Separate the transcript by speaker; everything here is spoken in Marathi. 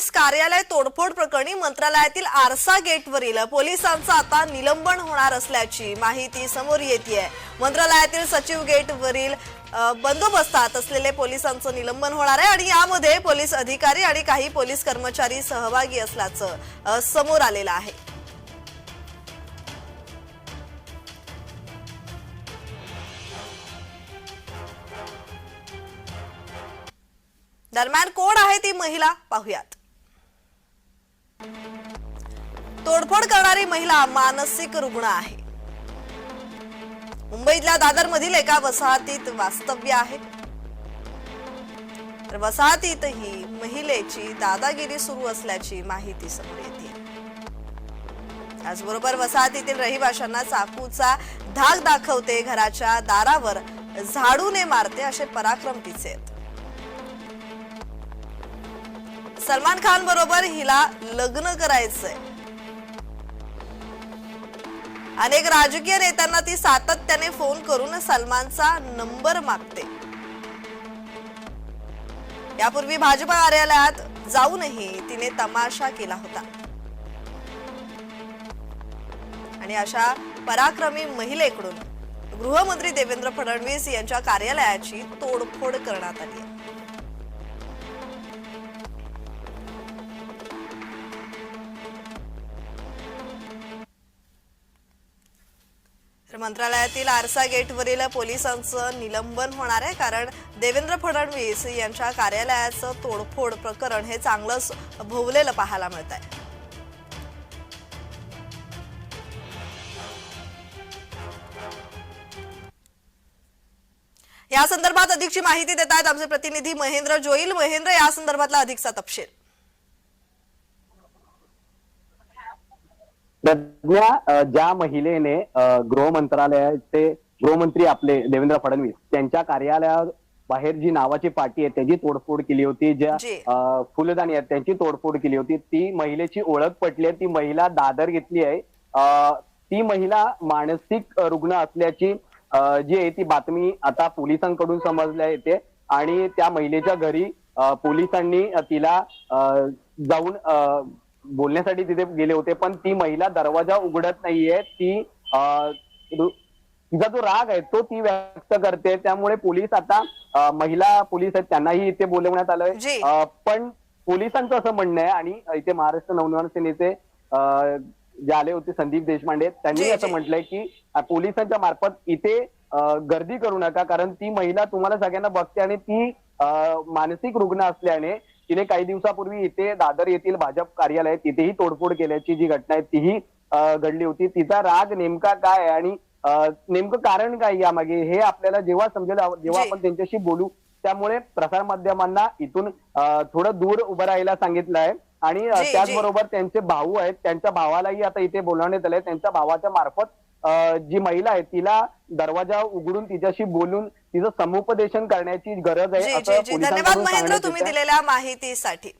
Speaker 1: पोलीस कार्यालय तोडफोड प्रकरणी मंत्रालयातील आरसा गेटवरील पोलिसांचं आता निलंबन होणार असल्याची माहिती समोर येते मंत्रालयातील सचिव गेटवरील बंदोबस्तात असलेले पोलिसांचं निलंबन होणार आहे आणि यामध्ये पोलीस अधिकारी आणि काही पोलीस कर्मचारी सहभागी असल्याचं समोर आलेलं आहे. दरम्यान कोण आहे ती महिला? पाहुयात. तोडफोड करणारी महिला मानसिक रुग्ण आहे. मुंबईतल्या दादर मधील एका वसाहतीत वास्तव्य आहे. तर वसाहतीतही महिलेची दादागिरी सुरू असल्याची माहिती समोर येते. त्याचबरोबर वसाहतीतील रहिवाशांना चाकूचा धाक दाखवते घराच्या दारावर झाडूने मारते असे पराक्रम तिचे आहेत. सलमान खान बरोबर हिला लग्न करायचंय. अनेक राजकीय नेत्यांना ती सातत्याने फोन करून सलमानचा नंबर मागते. यापूर्वी भाजपा कार्यालयात जाऊनही तिने तमाशा केला होता. आणि अशा पराक्रमी महिलेकडून गृहमंत्री देवेंद्र फडणवीस यांच्या कार्यालयाची तोडफोड करण्यात आली आहे. मंत्रालयातील आरसा गेटवरील पोलिसांचं निलंबन होणार आहे कारण देवेंद्र फडणवीस यांच्या कार्यालयाचं तोडफोड प्रकरण हे चांगलंच भोवलेलं पाहायला मिळत आहे या संदर्भात अधिकची माहिती देत आहेत आमचे प्रतिनिधी महेंद्र जोईल. महेंद्र या संदर्भातला अधिकचा तपशील.
Speaker 2: प्रज्ञा ज्या महिलेने गृह मंत्रालयाचे गृहमंत्री आपले देवेंद्र फडणवीस त्यांच्या कार्यालया बाहेर जी नावाची पार्टी आहे त्याची तोडफोड केली होती ज्या फुलदाणी आहेत त्यांची तोडफोड केली होती. ती महिलेची ओळख पटली आहे ती महिला दादर घेतली आहे. ती महिला मानसिक रुग्ण असल्याची जी आहे ती बातमी आता पोलिसांकडून समजल्या येते. आणि त्या महिलेच्या घरी पोलिसांनी तिला जाऊन बोलण्यासाठी तिथे गेले होते पण ती महिला दरवाजा उघडत नाहीये. ती तिचा जो राग आहे तो ती व्यक्त करते. त्यामुळे पोलीस आता महिला पोलीस आहेत त्यांनाही इथे बोलवण्यात आलंय. पण पोलिसांचं असं म्हणणं आहे आणि इथे महाराष्ट्र नवनिर्माण सेनेचे जे आले होते संदीप देशपांडे त्यांनी असं. म्हटलंय की पोलिसांच्या मार्फत इथे गर्दी करू नका कारण ती महिला तुम्हाला सगळ्यांना बघते आणि ती मानसिक रुग्ण असल्याने तिने काही दिवसापूर्वी इथे दादर येथील भाजप कार्यालय तिथेही तोडफोड केल्याची जी घटना आहे तीही घडली होती तिचा राग नेमका काय आणि नेमकं कारण काय यामागे हे आपल्याला जेव्हा समजेल जेव्हा. आपण त्यांच्याशी बोलू त्यामुळे प्रसार माध्यमांना इथून थोडं दूर उभं राहायला सांगितलं आहे आणि. त्याचबरोबर त्यांचे भाऊ आहेत त्यांच्या भावालाही आता इथे बोलवण्यात आलंय त्यांच्या भावाच्या मार्फत जी महिला आहे तिला दरवाजा उघडून तिच्याशी बोलून तिचं समुपदेशन करण्याची गरज आहे
Speaker 1: धन्यवाद महेंद्र तुम्ही. दिलेल्या माहितीसाठी